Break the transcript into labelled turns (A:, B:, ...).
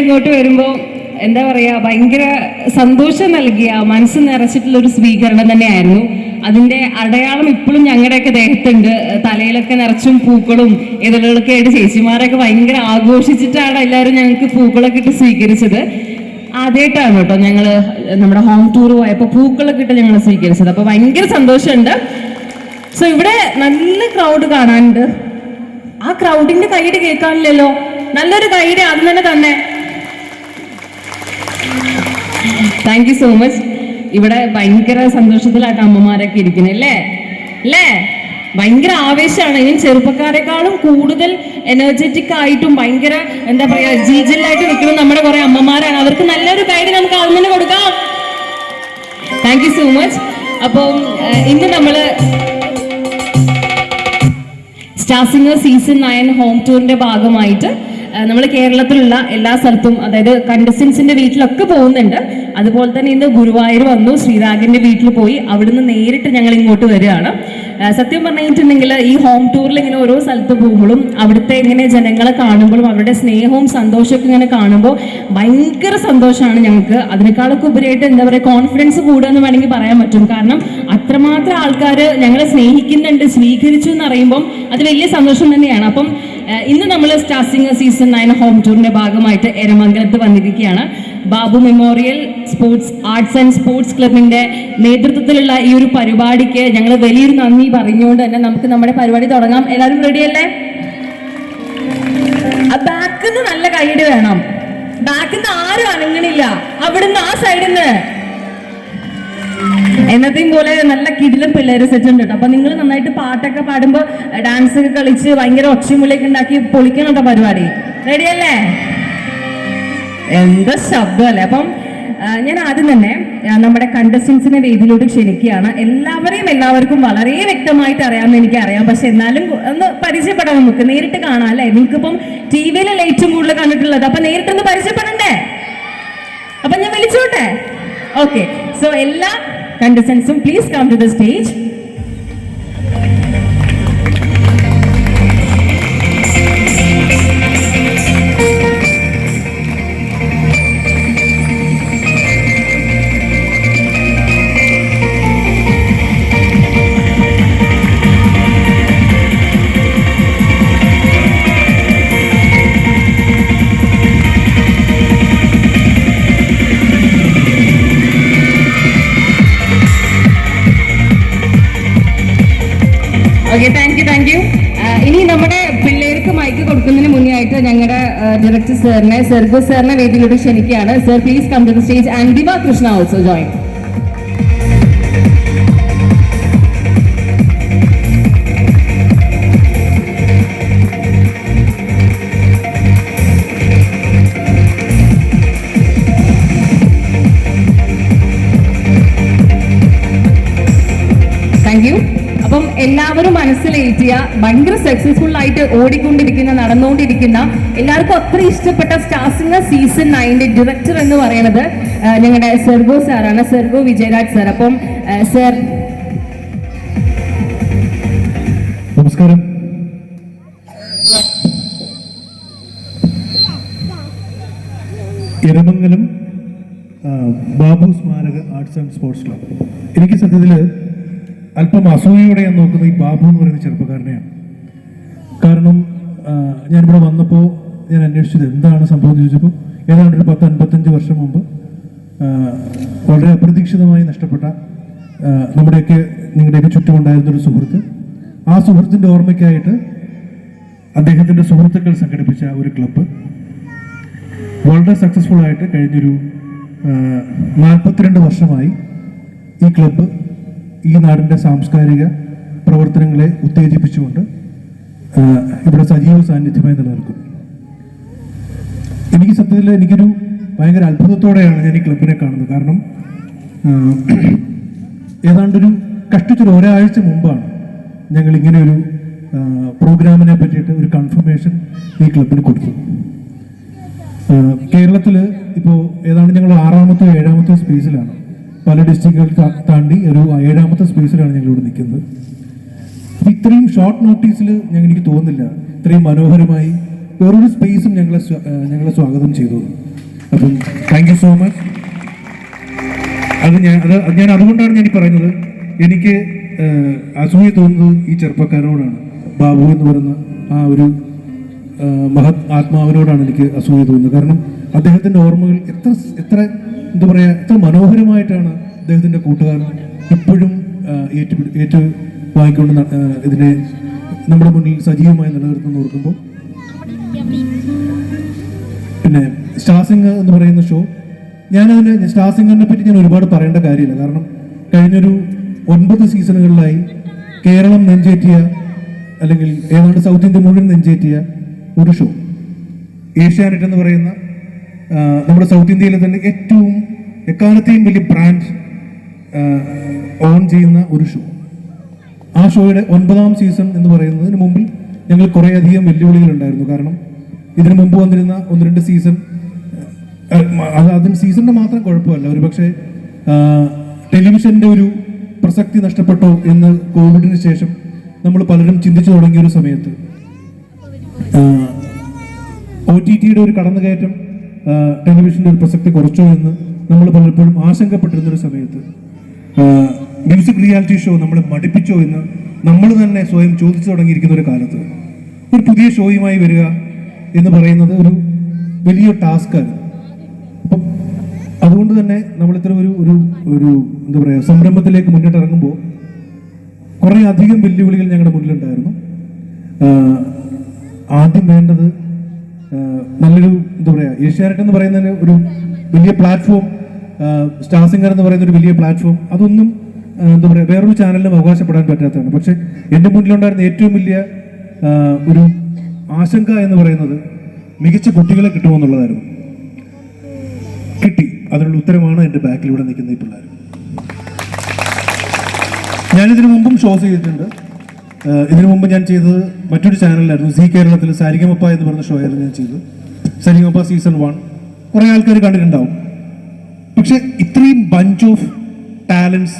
A: ഇങ്ങോട്ട് വരുമ്പോൾ എന്താ പറയാ ഭയങ്കര സന്തോഷം നൽകിയ മനസ്സ് നിറച്ചിട്ടുള്ള ഒരു സ്വീകരണം തന്നെയായിരുന്നു. അതിന്റെ അടയാളം ഇപ്പോഴും ഞങ്ങളുടെയൊക്കെ ദേഹത്തുണ്ട്. തലയിലൊക്കെ നിറച്ചും പൂക്കളും ഇതളുകളൊക്കെ ആയിട്ട് ചേച്ചിമാരൊക്കെ ഭയങ്കര ആഘോഷിച്ചിട്ടാണ് എല്ലാവരും ഞങ്ങൾക്ക് പൂക്കളൊക്കെ ഇട്ട് സ്വീകരിച്ചത്. ആദ്യമായിട്ടാണ് കേട്ടോ ഞങ്ങൾ നമ്മുടെ ഹോം ടൂർ പോയപ്പോൾ പൂക്കളൊക്കെ ഇട്ട് ഞങ്ങൾ സ്വീകരിച്ചത്. അപ്പോൾ ഭയങ്കര സന്തോഷമുണ്ട്. സോ ഇവിടെ നല്ല ക്രൗഡ് കാണാനുണ്ട്. ആ ക്രൗഡിന്റെ കൈയ്യടി കേൾക്കാനില്ലല്ലോ. നല്ലൊരു കൈയ്യടി അത് തന്നെ തന്നെ. താങ്ക് യു സോ മച്ച് ഇവിടെ ഭയങ്കര സന്തോഷത്തിലായിട്ട് അമ്മമാരൊക്കെ ഇരിക്കുന്നത് അല്ലേ? അല്ലേ? ഭയങ്കര ആവേശമാണ്. ഇനി ചെറുപ്പക്കാരെക്കാളും കൂടുതൽ എനർജറ്റിക് ആയിട്ടും ഭയങ്കര എന്താ പറയാ ജീജലായിട്ട് നിൽക്കുന്ന നമ്മുടെ കുറെ അമ്മമാരാണ്. അവർക്ക് നല്ലൊരു ഗൈഡ് നമുക്ക് ആദ്യം കൊടുക്കാം. താങ്ക് യു സോ മച്ച് അപ്പം ഇന്ന് നമ്മൾ star singer season nine home ടൂറിന്റെ ഭാഗമായിട്ട് നമ്മൾ കേരളത്തിലുള്ള എല്ലാ സ്ഥലത്തും അതായത് കണ്ടസ്റ്റൻസിന്റെ വീട്ടിലൊക്കെ പോകുന്നുണ്ട്. അതുപോലെ തന്നെ ഇന്ന് ഗുരുവായൂർ വന്നു ശ്രീരാഗിന്റെ വീട്ടിൽ പോയി അവിടുന്ന് നേരിട്ട് ഞങ്ങൾ ഇങ്ങോട്ട് വരികയാണ്. സത്യം പറഞ്ഞിട്ടുണ്ടെങ്കിൽ ഈ ഹോം ടൂറിൽ ഇങ്ങനെ ഓരോ സ്ഥലത്ത് പോകുമ്പോഴും അവിടുത്തെ ഇങ്ങനെ ജനങ്ങളെ കാണുമ്പോഴും അവരുടെ സ്നേഹവും സന്തോഷമൊക്കെ ഇങ്ങനെ കാണുമ്പോൾ ഭയങ്കര സന്തോഷമാണ് ഞങ്ങൾക്ക്. അതിനേക്കാളൊക്കെ ഉപരിയായിട്ട് എന്താ പറയുക കോൺഫിഡൻസ് കൂടുക എന്ന് വേണമെങ്കിൽ പറയാൻ പറ്റും. കാരണം അത്രമാത്രം ആൾക്കാർ ഞങ്ങളെ സ്നേഹിക്കുന്നുണ്ട് സ്വീകരിച്ചു എന്ന് അറിയുമ്പം അത് വലിയ സന്തോഷം തന്നെയാണ്. അപ്പം ഇന്ന് നമ്മൾ star singer season nine home ടൂറിന്റെ ഭാഗമായിട്ട് എരമംഗലത്ത് വന്നിരിക്കുകയാണ്. Babu memorial sports arts and sports ക്ലബിന്റെ നേതൃത്വത്തിലുള്ള ഈ ഒരു പരിപാടിക്ക് ഞങ്ങൾ വലിയൊരു നന്ദി പറഞ്ഞുകൊണ്ട് തന്നെ നമുക്ക് നമ്മുടെ പരിപാടി തുടങ്ങാം. എല്ലാവരും റെഡിയല്ലേ ബാക്കിൽ നിന്ന് നല്ല കൈയ്യടി വേണം. ബാക്കിൽ നിന്ന് ആരും അനങ്ങണില്ല. അവിടുന്ന് ആ സൈഡിൽ നിന്ന് എന്നത്തെയും പോലെ നല്ല കിടിലം പിള്ളേരെ സെറ്റ് ഉണ്ട് കേട്ടോ അപ്പൊ നിങ്ങൾ നന്നായിട്ട് പാട്ടൊക്കെ പാടുമ്പോ ഡാൻസ് ഒക്കെ കളിച്ച് ഭയങ്കര ഒച്ചമുള്ളിയൊക്കെ ഉണ്ടാക്കി പൊളിക്കണം കേട്ടോ പരിപാടി റെഡിയല്ലേ എന്താ ശബ്ദമല്ലേ? അപ്പം ഞാൻ ആദ്യം തന്നെ നമ്മുടെ കണ്ടസ്റ്റൻസിനെ വേദിയിലോട്ട് ക്ഷണിക്കുകയാണ്. എല്ലാവരെയും എല്ലാവർക്കും വളരെ വ്യക്തമായിട്ട് അറിയാമെന്ന് എനിക്ക് അറിയാം. പക്ഷെ എന്നാലും ഒന്ന് പരിചയപ്പെടാം നമുക്ക്. നേരിട്ട് കാണാം അല്ലേ? നിങ്ങൾക്കിപ്പം ടി വിയിലല്ലേ ഏറ്റവും കൂടുതൽ കണ്ടിട്ടുള്ളത്? അപ്പൊ നേരിട്ടൊന്ന് പരിചയപ്പെടണ്ടേ? അപ്പൊ ഞാൻ വിളിച്ചോട്ടെ? ഓക്കെ സോ എല്ലാ കണ്ടസ്റ്റൻസും please come to the stage ഇനി നമ്മുടെ പിള്ളേർക്ക് മൈക്ക് കൊടുക്കുന്നതിന് മുന്നേ ആയിട്ട് ഞങ്ങളുടെ ഡയറക്ടർ സാറിനെ സെർഗോ സാറിനെ വേദിയിലൂടെ ക്ഷണിക്കുകയാണ്. Sir please come to the stage and Diva Krishna also join എല്ലാവരും മനസ്സിലേറ്റിയ ഭയങ്കര സക്സസ്ഫുൾ ആയിട്ട് ഓടിക്കൊണ്ടിരിക്കുന്ന നടന്നുകൊണ്ടിരിക്കുന്ന എല്ലാവർക്കും അത്ര ഇഷ്ടപ്പെട്ട സ്റ്റാർ സിംഗർ സീസൺ നയന്റെ ഡയറക്ടർ എന്ന് പറയുന്നത് ഞങ്ങളുടെ സെർഗോ സാറാണ്. സെർഗോ വിജയരാജ് സാർ. അപ്പം സർ
B: നമസ്കാരം. ബാബു സ്മാരക ആർട്സ് ആൻഡ് സ്പോർട്സ് ക്ലബ്. എനിക്ക് സത്യത്തിൽ അല്പം അസൂയയോടെ ഞാൻ നോക്കുന്നത് ഈ ബാബു എന്ന് പറയുന്ന ചെറുപ്പക്കാരനെയാണ്. കാരണം ഞാനിവിടെ വന്നപ്പോൾ ഞാൻ അന്വേഷിച്ചത് എന്താണ് സംഭവം എന്ന് ചോദിച്ചപ്പോൾ ഏതാണ്ട് ഒരു പത്ത് അൻപത്തഞ്ച് വർഷം മുമ്പ് വളരെ അപ്രതീക്ഷിതമായി നഷ്ടപ്പെട്ട നമ്മുടെയൊക്കെ നിങ്ങളുടെയൊക്കെ ചുറ്റുമുണ്ടായിരുന്ന ഒരു സുഹൃത്ത്. ആ സുഹൃത്തിന്റെ ഓർമ്മയ്ക്കായിട്ട് അദ്ദേഹത്തിന്റെ സുഹൃത്തുക്കൾ സംഘടിപ്പിച്ച ഒരു ക്ലബ്ബ്. വളരെ സക്സസ്ഫുൾ ആയിട്ട് കഴിഞ്ഞൊരു നാൽപ്പത്തിരണ്ട് വർഷമായി ഈ ക്ലബ്ബ് ഈ നാടിന്റെ സാംസ്കാരിക പ്രവർത്തനങ്ങളെ ഉത്തേജിപ്പിച്ചുകൊണ്ട് ഇവിടെ സജീവ സാന്നിധ്യമായി നിലനിൽക്കും. എനിക്ക് സത്യത്തിൽ എനിക്കൊരു ഭയങ്കര അത്ഭുതത്തോടെയാണ് ഞാൻ ഈ ക്ലബിനെ കാണുന്നത്. കാരണം ഏതാണ്ടൊരു കഷ്ടിച്ചൊരു ഒരാഴ്ച മുമ്പാണ് ഞങ്ങൾ ഇങ്ങനെ ഒരു പ്രോഗ്രാമിനെ പറ്റിയിട്ട് ഒരു കൺഫർമേഷൻ ഈ ക്ലബിന് കൊടുത്തു കേരളത്തിൽ ഇപ്പോൾ ഏതാണ്ട് ഞങ്ങൾ ആറാമത്തെ ഏഴാമത്തെ സ്പേസിലാണ് പല ഡിസ്ട്രിക്റ്റുകൾ താണ്ടി ഒരു ഏഴാമത്തെ സ്പേസിലാണ് ഞങ്ങൾ ഇവിടെ നിൽക്കുന്നത് ഇത്രയും ഷോർട്ട് നോട്ടീസിൽ ഞങ്ങൾ എനിക്ക് തോന്നുന്നില്ല. ഇത്രയും മനോഹരമായി ഓരോ സ്പേസും ഞങ്ങളെ ഞങ്ങളെ സ്വാഗതം ചെയ്തു. അപ്പം താങ്ക് യു സോ മച്ച് അത് ഞാൻ അത് ഞാൻ അതുകൊണ്ടാണ് ഞാൻ പറയുന്നത്. എനിക്ക് അസൂയ തോന്നുന്നത് ഈ ചെറുപ്പക്കാരനോടാണ് ബാബു എന്ന് പറയുന്ന ആ ഒരു മഹത് ആത്മാവിനോടാണ് എനിക്ക് അസൂയ തോന്നുന്നത്. കാരണം അദ്ദേഹത്തിന്റെ ഓർമ്മകൾ എത്ര എത്ര എന്താ പറയുക എത്ര മനോഹരമായിട്ടാണ് അദ്ദേഹത്തിന്റെ കൂട്ടുകാരൻ ഇപ്പോഴും ഏറ്റു ഏറ്റു വാങ്ങിക്കൊണ്ട് ഇതിനെ നമ്മുടെ മുന്നിൽ സജീവമായി നിലനിർത്തുന്ന ഓർക്കുമ്പോൾ. പിന്നെ സ്റ്റാർ സിംഗർ എന്ന് പറയുന്ന ഷോ ഞാനതിന് സ്റ്റാർ സിംഗറിനെ പറ്റി ഞാൻ ഒരുപാട് പറയേണ്ട കാര്യമില്ല. കാരണം കഴിഞ്ഞൊരു ഒൻപത് സീസണുകളിലായി കേരളം നെഞ്ചേറ്റിയ അല്ലെങ്കിൽ ഏതാണ്ട് സൗത്ത് ഇന്ത്യ മുഴുവൻ നെഞ്ചേറ്റിയ ഒരു ഷോ ഏഷ്യാനെറ്റ് എന്ന് പറയുന്ന നമ്മുടെ സൗത്ത് ഇന്ത്യയിലെ തന്നെ ഏറ്റവും എക്കാലത്തെയും വലിയ ബ്രാൻഡ് ഓൺ ചെയ്യുന്ന ഒരു ഷോ ആ ഷോയുടെ ഒൻപതാം സീസൺ എന്ന് പറയുന്നതിന് മുമ്പിൽ ഞങ്ങൾ കുറേയധികം വെല്ലുവിളികളുണ്ടായിരുന്നു കാരണം ഇതിനു മുമ്പ് വന്നിരുന്ന ഒന്ന് രണ്ട് സീസൺ അത് അതിന് സീസണിന് മാത്രം കുഴപ്പമല്ല. ഒരു പക്ഷേ ടെലിവിഷന്റെ ഒരു പ്രസക്തി നഷ്ടപ്പെട്ടോ എന്ന് കോവിഡിന് ശേഷം നമ്മൾ പലരും ചിന്തിച്ചു തുടങ്ങിയ ഒരു സമയത്ത് ഒ ടി ടിയുടെ ഒരു കടന്നുകയറ്റം ടെലിവിഷന്റെ ഒരു പ്രസക്തി കുറച്ചോ എന്ന് നമ്മൾ പലപ്പോഴും ആശങ്കപ്പെട്ടിരുന്ന ഒരു സമയത്ത് മ്യൂസിക് റിയാലിറ്റി ഷോ നമ്മളെ മടുപ്പിച്ചോ എന്ന് നമ്മൾ തന്നെ സ്വയം ചോദിച്ചു തുടങ്ങിയിരിക്കുന്ന ഒരു കാലത്ത്. ഒരു പുതിയ ഷോയുമായി വരിക എന്ന് പറയുന്നത് ഒരു വലിയ ടാസ്ക്കാണ് അപ്പം അതുകൊണ്ട് തന്നെ നമ്മൾ ഇത്ര ഒരു ഒരു ഒരു എന്താ പറയുക സംരംഭത്തിലേക്ക് മുന്നിട്ട് ഇറങ്ങുമ്പോൾ കുറേ അധികം വെല്ലുവിളികൾ ഞങ്ങളുടെ മുന്നിലുണ്ടായിരുന്നു. ആദ്യം വേണ്ടത് നല്ലൊരു എന്താ പറയുക ഏഷ്യാനെറ്റ് എന്ന് പറയുന്നതിന് ഒരു വലിയ പ്ലാറ്റ്ഫോം സ്റ്റാർ സിംഗർ എന്ന് പറയുന്ന ഒരു വലിയ പ്ലാറ്റ്ഫോം അതൊന്നും എന്താ പറയുക വേറൊരു ചാനലിനും അവകാശപ്പെടാൻ പറ്റാത്തതാണ്. പക്ഷെ എന്റെ മുന്നിലുണ്ടായിരുന്ന ഏറ്റവും വലിയ ഒരു ആശങ്ക എന്ന് പറയുന്നത് മികച്ച കുട്ടികളെ കിട്ടുമെന്നുള്ളതായിരുന്നു കിട്ടി. അതിനുള്ള ഉത്തരമാണ് എന്റെ ബാക്കിലൂടെ നിൽക്കുന്ന ഈ പിള്ളേർ ഞാനിതിനു മുമ്പും ഷോസ് ചെയ്തിട്ടുണ്ട്. ഇതിനു മുമ്പ് ഞാൻ ചെയ്തത് മറ്റൊരു ചാനലിലായിരുന്നു സി കേരളത്തിൽ സാരിഗമപ്പ എന്ന് പറഞ്ഞ ഷോ ആയിരുന്നു ഞാൻ ചെയ്തത്. സാരിഗമപ്പ സീസൺ വൺ കുറേ ആൾക്കാർ കണ്ടിട്ടുണ്ടാവും. പക്ഷെ ഇത്രയും ബഞ്ച് ഓഫ് ടാലൻസ്